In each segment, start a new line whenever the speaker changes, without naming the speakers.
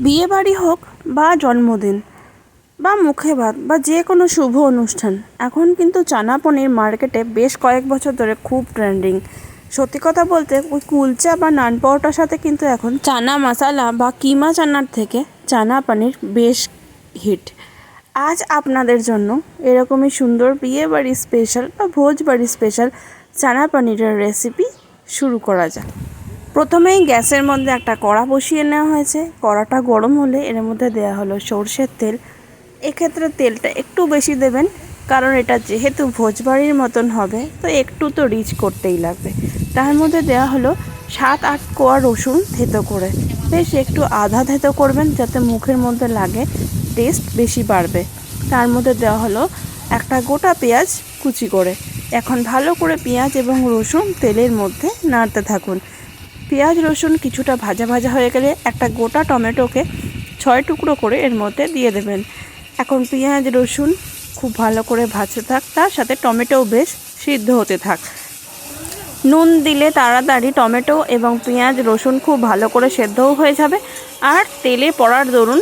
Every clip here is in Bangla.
বিয়ে বাড়ি হোক বা জন্মদিন বা মুখে ভাত বা যে কোনো শুভ অনুষ্ঠান, এখন কিন্তু চানা পনির মার্কেটে বেশ কয়েক বছর ধরে খুব ট্রেন্ডিং। সত্যি কথা বলতে, ওই কুলচা বা নান পরোটার সাথে কিন্তু এখন চানা মশালা বা কিমা চানার থেকে চানা পানির বেশ হিট। আজ আপনাদের জন্য এরকমই সুন্দর বিয়ে বাড়ি স্পেশাল বা ভোজ বাড়ি স্পেশাল চানা পানিরের রেসিপি শুরু করা যাক। প্রথমেই গ্যাসের মধ্যে একটা কড়া বসিয়ে নেওয়া হয়েছে। কড়াটা গরম হলে এর মধ্যে দেওয়া হলো সর্ষের তেল। এক্ষেত্রে তেলটা একটু বেশি দেবেন, কারণ এটা যেহেতু ভোজবাড়ির মতন হবে, তো একটু তো রিচ করতেই লাগবে। তার মধ্যে দেওয়া হলো সাত আট কোয়া রসুন থেতো করে। বেশ একটু আধা থেতো করবেন যাতে মুখের মধ্যে লাগে টেস্ট বেশি বাড়বে। তার মধ্যে দেওয়া হলো একটা গোটা পেঁয়াজ কুচি করে। এখন ভালো করে পেঁয়াজ এবং রসুন তেলের মধ্যে নাড়তে থাকুন। পেঁয়াজ রসুন কিছুটা ভাজা ভাজা হয়ে গেলে একটা গোটা টমেটোকে ছয় টুকরো করে এর মধ্যে দিয়ে দেবেন। এখন পেঁয়াজ, রসুন খুব ভালো করে ভাজতে থাক, তার সাথে টমেটোও বেশ সিদ্ধ হতে থাক। নুন দিলে তাড়াতাড়ি টমেটো এবং পেঁয়াজ, রসুন খুব ভালো করে সেদ্ধও হয়ে যাবে আর তেলে পড়ার দরুন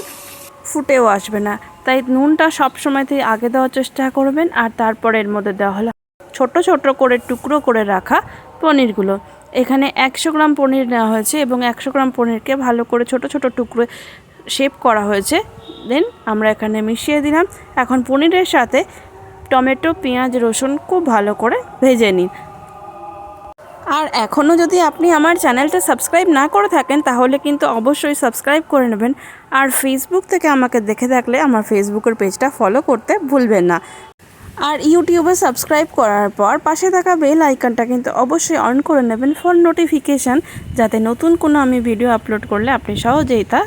ফুটেও আসবে না। তাই নুনটা সবসময়তেই আগে দেওয়ার চেষ্টা করবেন আর তারপরে এর মধ্যে দেওয়া হলো ছোট ছোট করে টুকরো করে রাখা পনিরগুলো। এখানে একশো গ্রাম পনির নেওয়া হয়েছে এবং একশো গ্রাম পনিরকে ভালো করে ছোট ছোট টুকরো শেপ করা হয়েছে। দেন আমরা এখানে মিশিয়ে দিলাম। এখন পনিরের সাথে টমেটো, পেঁয়াজ, রসুন খুব ভালো করে ভেজে নিন। আর এখনও যদি আপনি আমার চ্যানেলটা সাবস্ক্রাইব না করে থাকেন, তাহলে কিন্তু অবশ্যই সাবস্ক্রাইব করে নেবেন। আর ফেসবুক থেকে আমাকে দেখে থাকলে আমার ফেসবুকের পেজটা ফলো করতে ভুলবেন না। আর ইউটিউবে সাবস্ক্রাইব করার পর পাশে থাকা বেল আইকনটা কিন্তু অবশ্যই অন করে নেবেন ফর নোটিফিকেশান, যাতে নতুন কোনো আমি ভিডিও আপলোড করলে আপনি সহজেই তা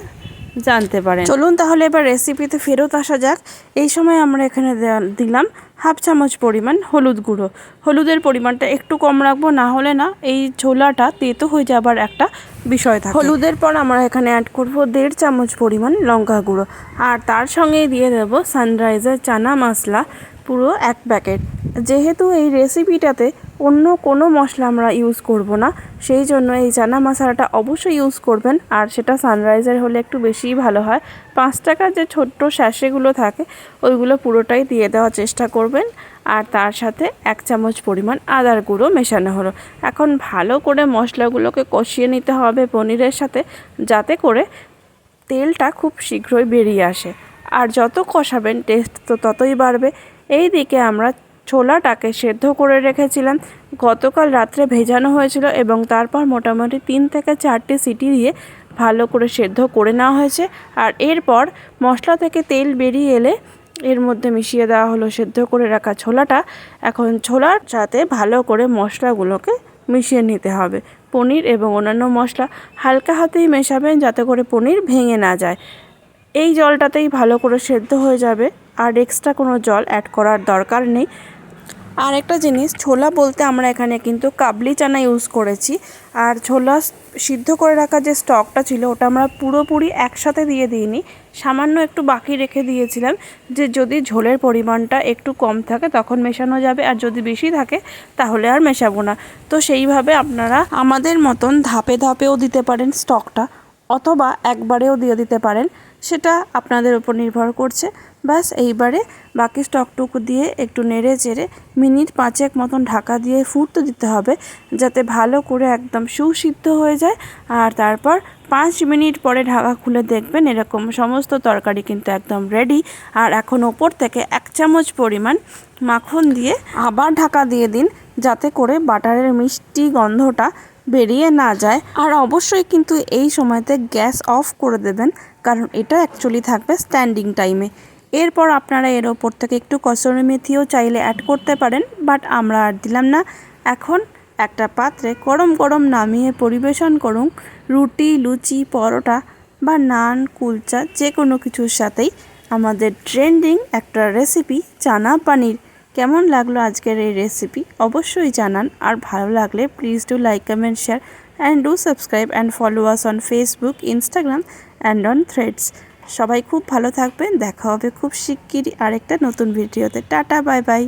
জানতে পারেন। চলুন তাহলে এবার রেসিপিতে ফেরত আসা যাক। এই সময় আমরা এখানে দিলাম হাফ চামচ পরিমাণ হলুদ গুঁড়ো। হলুদের পরিমাণটা একটু কম রাখব, না হলে না এই ছোলাটা তেতো হয়ে যাবার একটা বিষয় থাকে। হলুদের পর আমরা এখানে অ্যাড করব দেড় চামচ পরিমাণ লঙ্কা গুঁড়ো। আর তার সঙ্গেই দিয়ে দেবো সানরাইজার চানা মশলা। পুরো এক প্যাকেট। যেহেতু এই রেসিপিটাতে অন্য কোনো মশলা আমরা ইউজ করব না, সেই জন্য এই চানা মশলাটা অবশ্যই ইউজ করবেন। আর সেটা সানরাইজার হলে একটু বেশিই ভালো হয়। পাঁচ টাকার যে ছোট্ট স্যাশেগুলো থাকে, ওইগুলো পুরোটাই দিয়ে দেওয়ার চেষ্টা করবেন। আর তার সাথে এক চামচ পরিমাণ আদার গুঁড়ো মেশানো হলো। এখন ভালো করে মশলাগুলোকে কষিয়ে নিতে হবে পনিরের সাথে, যাতে করে তেলটা খুব শীঘ্রই বেরিয়ে আসে। আর যত কষাবেন টেস্ট তো ততই বাড়বে। এই দিকে আমরা ছোলাটাকে সেদ্ধ করে রেখেছিলাম। গতকাল রাত্রে ভেজানো হয়েছিল এবং তারপর মোটামুটি তিন থেকে চারটে সিটি দিয়ে ভালো করে সেদ্ধ করে নেওয়া হয়েছে। আর এরপর মশলা থেকে তেল বেরিয়ে এলে এর মধ্যে মিশিয়ে দেওয়া হলো সেদ্ধ করে রাখা ছোলাটা। এখন ছোলার সাথে ভালো করে মশলাগুলোকে মিশিয়ে নিতে হবে। পনির এবং অন্যান্য মশলা হালকা হাতেই মেশাবেন যাতে করে পনির ভেঙে না যায়। এই জলটাতেই ভালো করে সেদ্ধ হয়ে যাবে। আর এক্সট্রা কোনো জল অ্যাড করার দরকার নেই। আর একটা জিনিস, ছোলা বলতে আমরা এখানে কিন্তু কাবলি চানা ইউজ করেছি। আর ছোলা সিদ্ধ করে রাখা যে স্টকটা ছিল, ওটা আমরা পুরোপুরি একসাথে দিয়ে দিইনি। সামান্য একটু বাকি রেখে দিয়েছিলাম যে যদি ঝোলের পরিমাণটা একটু কম থাকে তখন মেশানো যাবে, আর যদি বেশি থাকে তাহলে আর মেশাবো না। তো সেইভাবে আপনারা আমাদের মতন ধাপে ধাপেও দিতে পারেন স্টকটা অথবা একবারেও দিয়ে দিতে পারেন। সেটা আপনাদের উপর নির্ভর করছে। ব্যাস, এইবারে বাকি স্টকটুকু দিয়ে একটু নেড়ে চেড়ে মিনিট পাঁচেক মতন ঢাকা দিয়ে ফুটতে দিতে হবে, যাতে ভালো করে একদম সুসিদ্ধ হয়ে যায়। আর তারপর পাঁচ মিনিট পরে ঢাকা খুলে দেখবেন এরকম সমস্ত তরকারি কিন্তু একদম রেডি আর এখন ওপর থেকে এক চামচ পরিমাণ মাখন দিয়ে আবার ঢাকা দিয়ে দিন, যাতে করে বাটারের মিষ্টি গন্ধটা বেরিয়ে না যায়। আর অবশ্যই কিন্তু এই সময়তে গ্যাস অফ করে দেবেন, কারণ এটা অ্যাকচুয়ালি থাকবে স্ট্যান্ডিং টাইমে এরপর আপনারা এর ওপর থেকে একটু কসুরি মেথিও চাইলে অ্যাড করতে পারেন বাট আমরা আর দিলাম না। এখন একটা পাত্রে গরম গরম নামিয়ে পরিবেশন করুন। রুটি, লুচি, পরোটা বা নান, কুলচা যে কোনো কিছুর সাথেই। আমাদের ট্রেন্ডিং একটা রেসিপি চানা পানির। কেমন লাগল আজকের এই রেসিপি অবশ্যই জানান। আর ভালো লাগলে please do like comment share and do subscribe and follow us on Facebook Instagram and on Threads সবাই খুব ভালো থাকবেন। দেখা হবে খুব শিগগিরই আরেকটা নতুন ভিডিওতে টাটা বাই বাই